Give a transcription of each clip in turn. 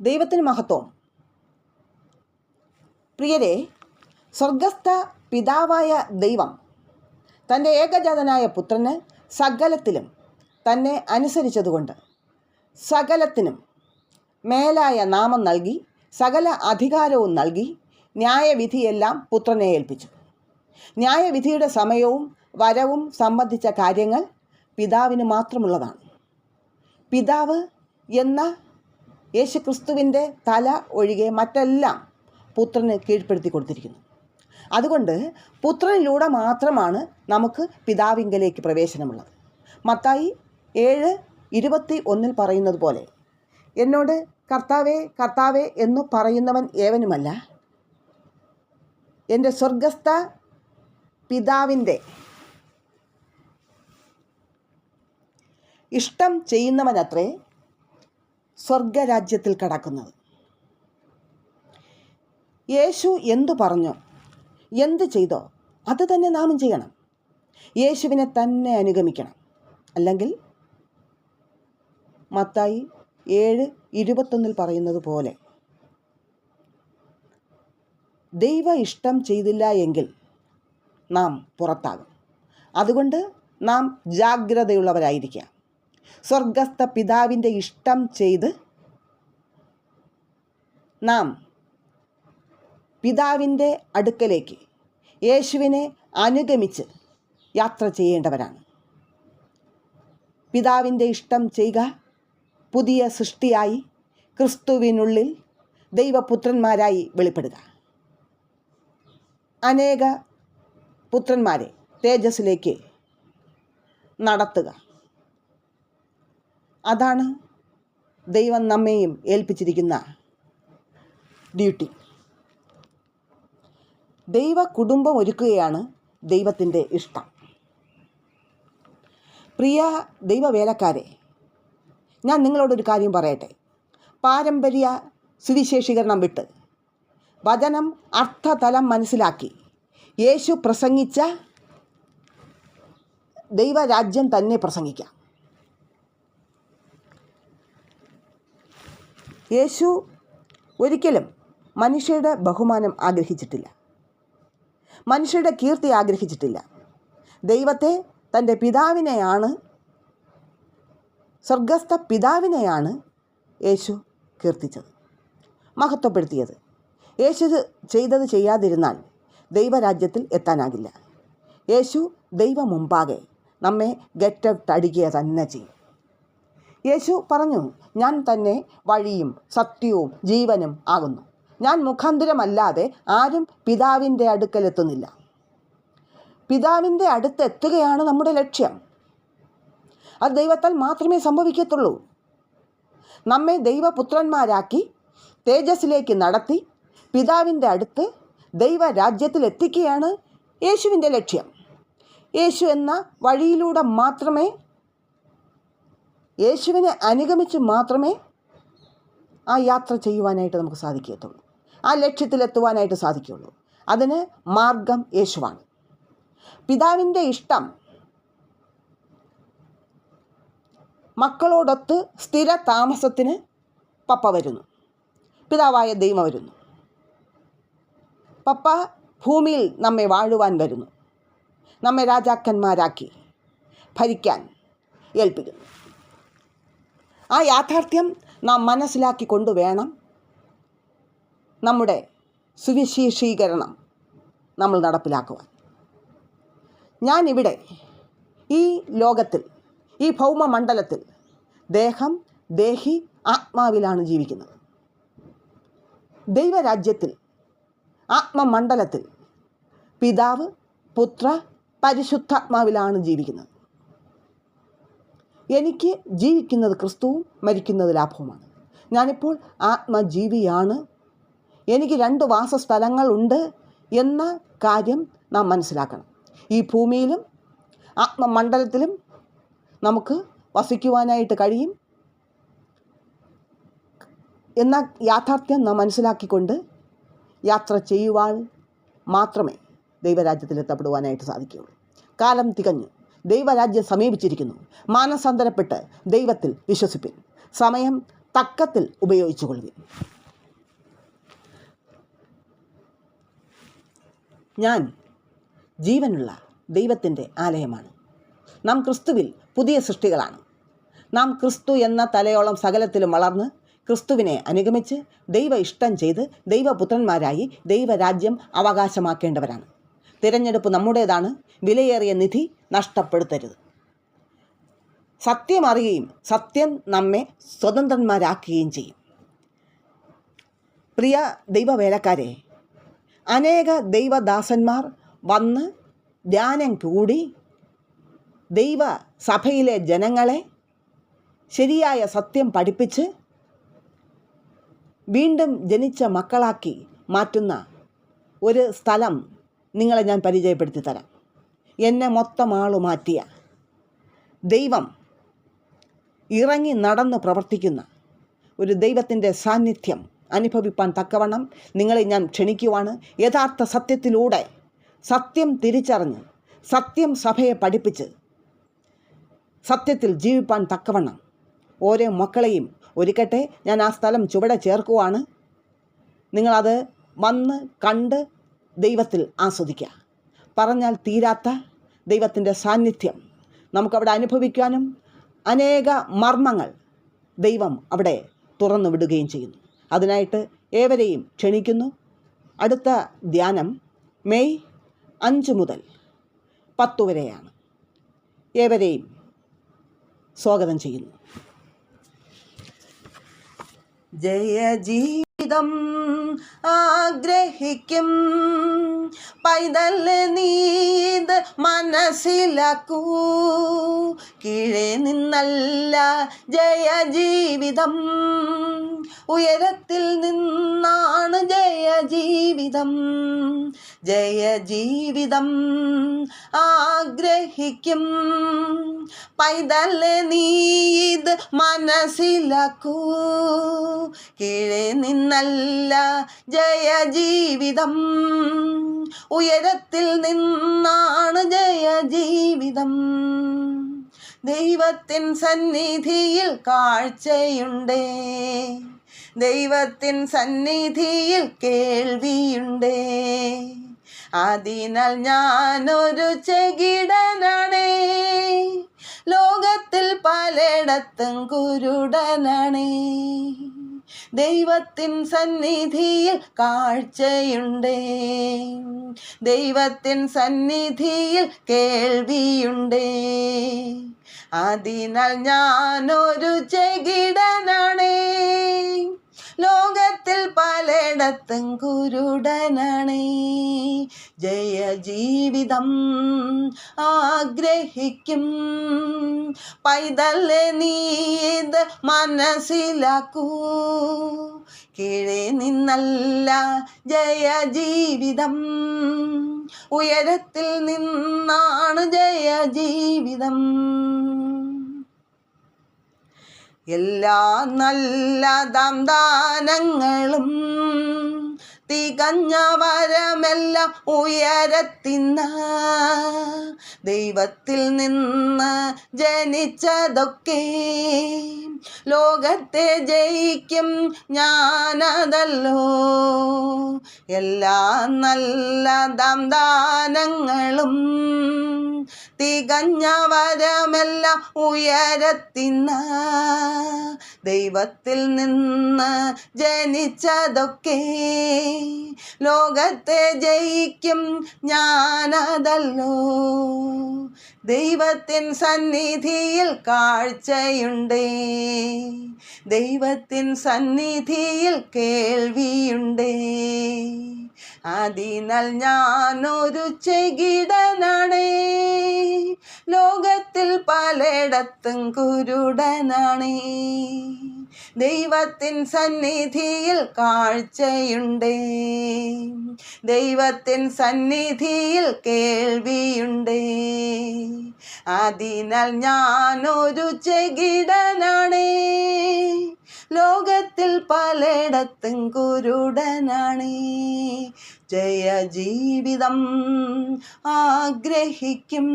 ദൈവത്തിന് മഹത്വം. പ്രിയരെ സ്വർഗസ്ഥ പിതാവായ ദൈവം തന്റെ ഏകജാതനായ പുത്രന് സകലത്തിലും തന്നെ അനുസരിച്ചതുകൊണ്ട് സകലത്തിനും മേലായ നാമം നൽകി സകല അധികാരവും നൽകി ന്യായവിധിയെല്ലാം പുത്രനെ ഏൽപ്പിച്ചു. ന്യായവിധിയുടെ സമയവും വരവും സംബന്ധിച്ച കാര്യങ്ങൾ പിതാവിന് മാത്രമുള്ളതാണ്. പിതാവ് എന്ന യേശുക്രിസ്തുവിന്റെ തല ഒഴികെ മറ്റെല്ലാം പുത്രന് കീഴ്പ്പെടുത്തി കൊടുത്തിരിക്കുന്നു. അതുകൊണ്ട് പുത്രനിലൂടെ മാത്രമാണ് നമുക്ക് പിതാവിങ്കലേക്ക് പ്രവേശനമുള്ളത്. മത്തായി ഏഴ് ഇരുപത്തി ഒന്നിൽ പറയുന്നത് പോലെ എന്നോട് കർത്താവേ കർത്താവേ എന്നു പറയുന്നവൻ ഏവനുമല്ല. എന്റെ സ്വർഗസ്ഥ പിതാവിന്റെ ഇഷ്ടം ചെയ്യുന്നവനത്രേ സ്വർഗരാജ്യത്തിൽ കടക്കുന്നത്. യേശു എന്തു പറഞ്ഞോ എന്ത് ചെയ്തോ അത് തന്നെ നാമും ചെയ്യണം. യേശുവിനെ തന്നെ അനുഗമിക്കണം. അല്ലെങ്കിൽ മത്തായി ഏഴ് ഇരുപത്തൊന്നിൽ പറയുന്നത് പോലെ ദൈവ ഇഷ്ടം ചെയ്തില്ല എങ്കിൽ നാം പുറത്താകും. അതുകൊണ്ട് നാം ജാഗ്രതയുള്ളവരായിരിക്കുക സ്വർഗസ്ഥ പിതാവിന്റെ ഇഷ്ടം ചെയ്ത് നാം പിതാവിന്റെ അടുക്കലേക്ക് യേശുവിനെ അനുഗമിച്ച് യാത്ര ചെയ്യേണ്ടവരാണ്. പിതാവിന്റെ ഇഷ്ടം ചെയ്യുക പുതിയ സൃഷ്ടിയായി ക്രിസ്തുവിനുള്ളിൽ ദൈവപുത്രന്മാരായി വെളിപ്പെടുക. അനേക പുത്രന്മാരെ തേജസ്സിലേക്ക് നടത്തുക. അതാണ് ദൈവം നമ്മെയും ഏൽപ്പിച്ചിരിക്കുന്ന ഡ്യൂട്ടി. ദൈവ കുടുംബം ഒരുക്കുകയാണ് ദൈവത്തിന്റെ ഇഷ്ടം. പ്രിയ ദൈവവേലക്കാരെ ഞാൻ നിങ്ങളോടൊരു കാര്യം പറയട്ടെ. പാരമ്പര്യ സുവിശേഷീകരണം വിട്ട് വചനം അർത്ഥതലം മനസ്സിലാക്കി യേശു പ്രസംഗിച്ച ദൈവരാജ്യം തന്നെ പ്രസംഗിക്കാം. യേശു ഒരിക്കലും മനുഷ്യരുടെ ബഹുമാനം ആഗ്രഹിച്ചിട്ടില്ല. മനുഷ്യരുടെ കീർത്തി ആഗ്രഹിച്ചിട്ടില്ല. ദൈവത്തെ തന്റെ പിതാവിനെയാണ് സ്വർഗസ്ഥ പിതാവിനെയാണ് യേശു കീർത്തിച്ചത് മഹത്വപ്പെടുത്തിയത്. യേശു ചെയ്തത് ചെയ്യാതിരുന്നാൽ ദൈവരാജ്യത്തിൽ എത്താനാകില്ല. യേശു ദൈവമുമ്പാകെ നമ്മെ ഗെറ്റപ്പ് അടിക്കുക തന്നെ ചെയ്യും. യേശു പറഞ്ഞു ഞാൻ തന്നെ വഴിയും സത്യവും ജീവനും ആകുന്നു. ഞാൻ മുഖാന്തരമല്ലാതെ ആരും പിതാവിന്റെ അടുക്കലെത്തുന്നില്ല. പിതാവിന്റെ അടുത്തെത്തുകയാണ് നമ്മുടെ ലക്ഷ്യം. അത് ദൈവത്താൽ മാത്രമേ സംഭവിക്കത്തുള്ളൂ. നമ്മെ ദൈവപുത്രന്മാരാക്കി തേജസ്സിലേക്ക് നടത്തി പിതാവിന്റെ അടുത്ത് ദൈവരാജ്യത്തിൽ എത്തിക്കുകയാണ് യേശുവിന്റെ ലക്ഷ്യം. യേശു എന്ന വഴിയിലൂടെ മാത്രമേ യേശുവിനെ അനുഗമിച്ച് മാത്രമേ ആ യാത്ര ചെയ്യുവാനായിട്ട് നമുക്ക് സാധിക്കത്തുള്ളൂ ആ ലക്ഷ്യത്തിലെത്തുവാനായിട്ട് സാധിക്കുകയുള്ളൂ. അതിന് മാർഗം യേശുവാണ്. പിതാവിന്റെ ഇഷ്ടം മക്കളോടൊത്ത് സ്ഥിര താമസത്തിന് പപ്പ വരുന്നു. പിതാവായ ദൈവം വരുന്നു. പപ്പ ഭൂമിയിൽ നമ്മെ വാഴുവാൻ വരുന്നു. നമ്മെ രാജാക്കന്മാരാക്കി ഭരിക്കാൻ ഏൽപ്പിക്കുന്നു. ആ യാഥാർത്ഥ്യം നാം മനസ്സിലാക്കിക്കൊണ്ട് വേണം നമ്മുടെ സുവിശേഷീകരണം നമ്മൾ നടപ്പിലാക്കുവാൻ. ഞാനിവിടെ ഈ ലോകത്തിൽ ഈ ഭൗമമണ്ഡലത്തിൽ ദേഹം ദേഹി ആത്മാവിലാണ് ജീവിക്കുന്നത്. ദൈവരാജ്യത്തിൽ ആത്മമണ്ഡലത്തിൽ പിതാവ് പുത്ര പരിശുദ്ധാത്മാവിലാണ് ജീവിക്കുന്നത്. എനിക്ക് ജീവിക്കുന്നത് ക്രിസ്തുവും മരിക്കുന്നത് ലാഭവുമാണ്. ഞാനിപ്പോൾ ആത്മജീവിയാണ്. എനിക്ക് രണ്ട് വാസസ്ഥലങ്ങളുണ്ട് എന്ന കാര്യം നാം മനസ്സിലാക്കണം. ഈ ഭൂമിയിലും ആത്മമണ്ഡലത്തിലും നമുക്ക് വസിക്കുവാനായിട്ട് കഴിയും എന്ന യാഥാർത്ഥ്യം നാം മനസ്സിലാക്കിക്കൊണ്ട് യാത്ര ചെയ്യുവാൻ മാത്രമേ ദൈവരാജ്യത്തിൽ എത്തപ്പെടുവാനായിട്ട് സാധിക്കുകയുള്ളൂ. കാലം തികഞ്ഞു. ദൈവരാജ്യം സമീപിച്ചിരിക്കുന്നു. മാനസാന്തരപ്പെട്ട് ദൈവത്തിൽ വിശ്വസിപ്പിൻ. സമയം തക്കത്തിൽ ഉപയോഗിച്ചു കൊള്ളുവിൻ ഞാൻ ജീവനുള്ള ദൈവത്തിന്റെ ആലയമാണ്. നാം ക്രിസ്തുവിൽ പുതിയ സൃഷ്ടികളാണ്. നാം ക്രിസ്തു എന്ന തലയോളം സകലത്തിലും വളർന്ന് ക്രിസ്തുവിനെ അനുഗമിച്ച് ദൈവ ഇഷ്ടം ചെയ്ത് ദൈവപുത്രന്മാരായി ദൈവരാജ്യം അവകാശമാക്കേണ്ടവരാണ്. തിരഞ്ഞെടുപ്പ് നമ്മുടേതാണ്. വിലയേറിയ നിധി നഷ്ടപ്പെടുത്തരുത്. സത്യം അറിയുകയും സത്യം നമ്മെ സ്വതന്ത്രന്മാരാക്കുകയും ചെയ്യും. പ്രിയ ദൈവവേലക്കാരെ അനേക ദൈവദാസന്മാർ വന്ന് ധ്യാനം കൂടി ദൈവ സഭയിലെ ജനങ്ങളെ ശരിയായ സത്യം പഠിപ്പിച്ച് വീണ്ടും ജനിച്ച മക്കളാക്കി മാറ്റുന്ന ഒരു സ്ഥലം നിങ്ങളെ ഞാൻ പരിചയപ്പെടുത്തി തരാം. എന്നെ മൊത്തം ആളു മാറ്റിയ. ദൈവം ഇറങ്ങി നടന്ന് പ്രവർത്തിക്കുന്ന ഒരു ദൈവത്തിന്റെ സാന്നിധ്യം അനുഭവിപ്പാൻ തക്കവണ്ണം നിങ്ങളെ ഞാൻ ക്ഷണിക്കുവാണ്. യഥാർത്ഥ സത്യത്തിലൂടെ സത്യം തിരിച്ചറിഞ്ഞ് സത്യം സഭയെ പഠിപ്പിച്ച് സത്യത്തിൽ ജീവിപ്പാൻ തക്കവണ്ണം ഓരോ മക്കളെയും ഒരുക്കട്ടെ. ഞാൻ ആ സ്ഥലം ചുവടെ ചേർക്കുവാണ്. നിങ്ങളത് വന്ന് കണ്ട് ദൈവത്തിൽ ആസ്വദിക്കുക. പറഞ്ഞാൽ തീരാത്ത ദൈവത്തിന്റെ സാന്നിധ്യം നമുക്കവിടെ അനുഭവിക്കാനും അനേക മർമ്മങ്ങൾ ദൈവം അവിടെ തുറന്നു വിടുകയും ചെയ്യുന്നു. അതിനായിട്ട് ഏവരെയും ക്ഷണിക്കുന്നു. അടുത്ത ധ്യാനം മെയ് അഞ്ച് മുതൽ പത്തു വരെയാണ്. ഏവരെയും സ്വാഗതം ചെയ്യുന്നു. ജയജീവിതം ആഗ്രഹിക്കും. പൈതൽ നീത് മനസ്സിലാക്കൂ. കീഴേ നിന്നല്ല ജയ ജീവിതം ഉയരത്തിൽ നിന്നാണ് ജയജീവിതം ജയജീവിതം ആഗ്രഹിക്കും പൈതൽ നീത് മനസ്സിലാക്കൂ. കീഴെ നിന്നല്ല ജയ ജീവിതം ഉയരത്തിൽ നിന്നാണ് ജയജീവിതം. ദൈവത്തിൻ സന്നിധിയിൽ കാഴ്ചയുണ്ടേ. ദൈവത്തിൻ സന്നിധിയിൽ കേൾവിയുണ്ടേ. അതിനാൽ ഞാനൊരു ചെകിടനാണേ. ലോകത്തിൽ പലയിടത്തും കുരുടനാണേ. ദൈവത്തിൻ സന്നിധിയിൽ കാഴ്ചയുണ്ടേ. ദൈവത്തിൻ സന്നിധിയിൽ കേൾവിയുണ്ടേ. അതിനാൽ ഞാനൊരു ചെകിടനാണേ. ലോകത്തിൽ പലയിടത്തും കുരുടനാണ്. ജയ ജീവിതം ആഗ്രഹിക്കും. പൈതൽ നീത് മനസ്സിലാക്കൂ. കീഴെ നിന്നല്ല ജയ ജീവിതം. ഉയരത്തിൽ നിന്നാണ് ജയ ജീവിതം. എല്ലാ നല്ല ദാനങ്ങളും തികഞ്ഞ വരമെല്ലാം ഉയരത്തിന്ന ദൈവത്തിൽ നിന്ന് ജനിച്ചതൊക്കെ ലോകത്തെ ജയിക്കും ഞാനതല്ലോ. എല്ലാ നല്ല ദാനങ്ങളും തികഞ്ഞ വരമെല്ലാം ഉയരത്തിന്ന ദൈവത്തിൽ നിന്ന് ജനിച്ചതൊക്കെ ലോകത്തെ ജയിക്കും ഞാനതല്ലോ. ദൈവത്തിൻ സന്നിധിയിൽ കാഴ്ചയുണ്ടേ. ദൈവത്തിൻ സന്നിധിയിൽ കേൾവിയുണ്ടേ. അതിനാൽ ഞാനൊരു ചെകിടനാണേ. ലോകത്തിൽ പലയിടത്തും കുരുടനാണേ. ദൈവത്തിൻ സന്നിധിയിൽ കാഴ്ചയുണ്ടേ. ദൈവത്തിൻ സന്നിധിയിൽ കേൾവിയുണ്ടേ. അതിനാൽ ഞാനൊരു ചെകിടനാണേ. ലോകത്തിൽ പലയിടത്തും കുരുടനാണേ. ജയ ജീവിതം ആഗ്രഹിക്കും.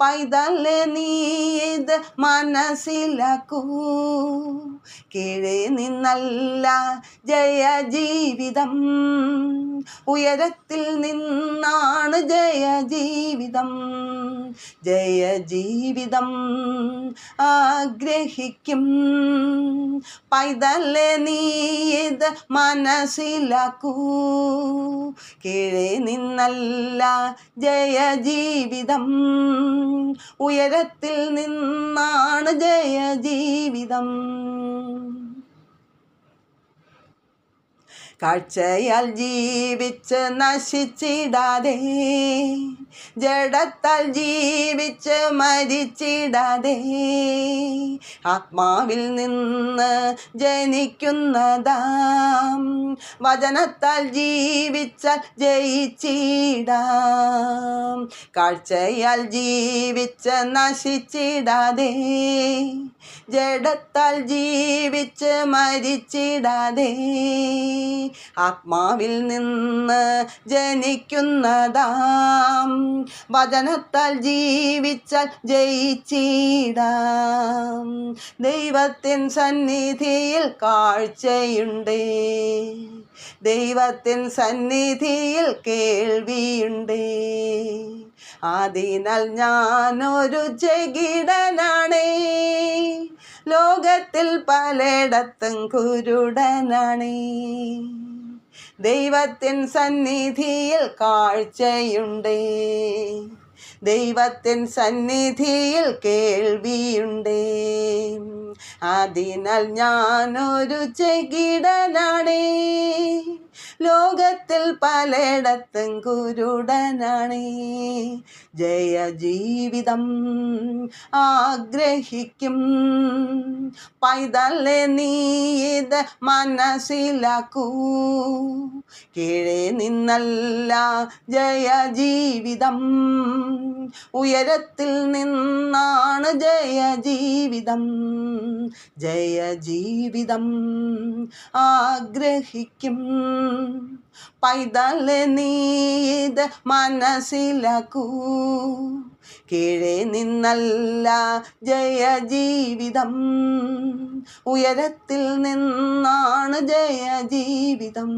പൈതൽ നീത് മനസ്സിലാക്കൂ. കീഴെ നിന്നല്ല ജയ ജീവിതം ഉയരത്തിൽ നിന്നാണ് ജയ ജീവിതം ജയ ജീവിതം ആഗ്രഹിക്കും. പൈതൽ നീത് മനസ്സിലാക്കൂ. കീഴെ നിന്നല്ല ജയ ജീവിതം ഉയരത്തിൽ നിന്നാണ് ജയ ജീവിതം കാഴ്ചയാൽ ജീവിച്ച് നശിച്ചിടാതെ ജഡത്താൽ ജീവിച്ച് മരിച്ചിടാതെ. ആത്മാവിൽ നിന്ന് ജനിക്കുന്നതാം. വചനത്താൽ ജീവിച്ചാൽ ജയിച്ചിടാം. കാഴ്ചയാൽ ജീവിച്ച് നശിച്ചിടാതെ. ജഡത്താൽ ജീവിച്ച് മരിച്ചിടാതെ. ആത്മാവിൽ നിന്ന് ജനിക്കുന്നതാം. വചനത്താൽ ജീവിച്ചാൽ ജയിച്ചിടാം. ദൈവത്തിൻ സന്നിധിയിൽ കാഴ്ചയുണ്ട്. ദൈവത്തിൻ സന്നിധിയിൽ കേൾവിയുണ്ട്. അതിനാൽ ഞാനൊരു ചെകിടനാണേ ലോകത്തിൽ പലയിടത്തും കുരുടനാണേ. ദൈവത്തിൻ സന്നിധിയിൽ കാഴ്ചയുണ്ട്. ദൈവത്തിൻ സന്നിധിയിൽ കേൾവിയുണ്ട്. അതിനാൽ ഞാനൊരു ചെകിടനാണേ. ലോകത്തിൽ പലയിടത്തും കുരുടനാണ്. ജയ ജീവിതം ആഗ്രഹിക്കും. പൈതലെ നീ ഇത് മനസ്സിലാക്കൂ. കീഴെ നിന്നല്ല ജയ ജീവിതം. ഉയരത്തിൽ നിന്നാണ് ജയ ജീവിതം. ജയ ജീവിതം ആഗ്രഹിക്കും. പൈതൽ നീ മനസ്സിലാക്കൂ. കീഴെ നിന്നല്ല ജയ ജീവിതം ഉയരത്തിൽ നിന്നാണ് ജയ ജീവിതം